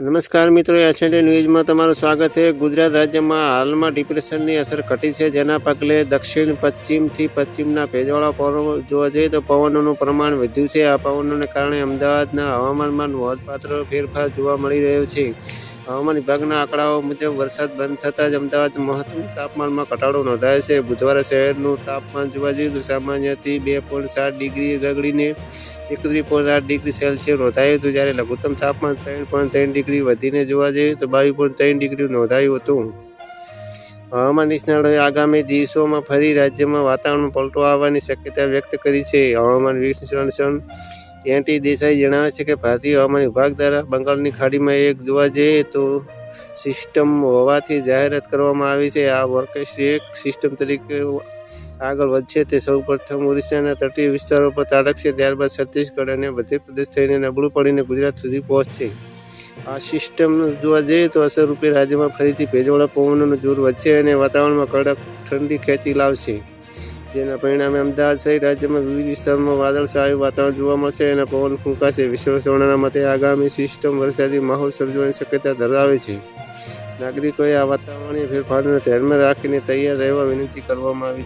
નમસ્કાર મિત્રો એશિયન ન્યૂઝમાં તમારું સ્વાગત છે. ગુજરાત રાજ્યમાં હાલમાં ડિપ્રેશનની અસર ઘટી છે. જેના પગલે દક્ષિણ, પશ્ચિમથી પશ્ચિમના ભેજવાળા પવનો જોવા જઈએ તો પવનોનું પ્રમાણ વધ્યું છે. આ પવનોને કારણે અમદાવાદના હવામાનમાં નોંધપાત્ર ફેરફાર જોવા મળી રહ્યો છે. હવામાન વિભાગના આંકડાઓ મુજબ વરસાદ બંધ થતાં જ અમદાવાદ મહત્તમ તાપમાનમાં ઘટાડો નોંધાયો છે. બુધવારે શહેરનું તાપમાન જોવા જઈએ તો સામાન્યથી બે પોઈન્ટ સાત ડિગ્રી ગગડીને એકત્રીસ પોઈન્ટ આઠ ડિગ્રી સેલ્સિયસ નોંધાયું હતું જ્યારે લઘુત્તમ તાપમાન ત્રણ પોઈન્ટ ત્રણ ડિગ્રી વધીને જોવા જઈએ તો બાવીસ પોઈન્ટ ત્રણ ડિગ્રી નોંધાયું હતું. હવામાન નિષ્ણાતોએ આગામી દિવસોમાં ફરી રાજ્યમાં વાતાવરણમાં પલટો આવવાની શક્યતા વ્યક્ત કરી છે. હવામાન વિશ્લેષણ એનટી દેસાઈ જણાવે છે કે ભારતીય હવામાન વિભાગ દ્વારા બંગાળની ખાડીમાં એક જોવા જઈએ તો સિસ્ટમ હોવાથી જાહેરાત કરવામાં આવી છે. આ વર્કેશ્રી એક સિસ્ટમ તરીકે આગળ વધશે. તે સૌપ્રથમ ઓરિસ્સાના તટીય વિસ્તારો પર તાડકશે ત્યારબાદ છત્તીસગઢ અને મધ્યપ્રદેશ થઈને નબળું પડીને ગુજરાત સુધી પહોંચશે. આ સિસ્ટમ જોવા જઈએ તો અસરરૂપે રાજ્યમાં ફરીથી ભેજવાળા પવનોનું જોર વધશે અને વાતાવરણમાં કડક ઠંડી ખેંચી લાવશે. જેના પરિણામે અમદાવાદ સહિત રાજ્યમાં વિવિધ વિસ્તારોમાં વાદળછાયું વાતાવરણ જોવા મળશે અને પવન ફૂંકાશે. વિશ્લેષણોના મતે આગામી સિસ્ટમ વરસાદી માહોલ સર્જવાની શક્યતા ધરાવે છે. નાગરિકોએ આ વાતાવરણીય ફેરફારોને ધ્યાનમાં રાખીને તૈયાર રહેવા વિનંતી કરવામાં આવી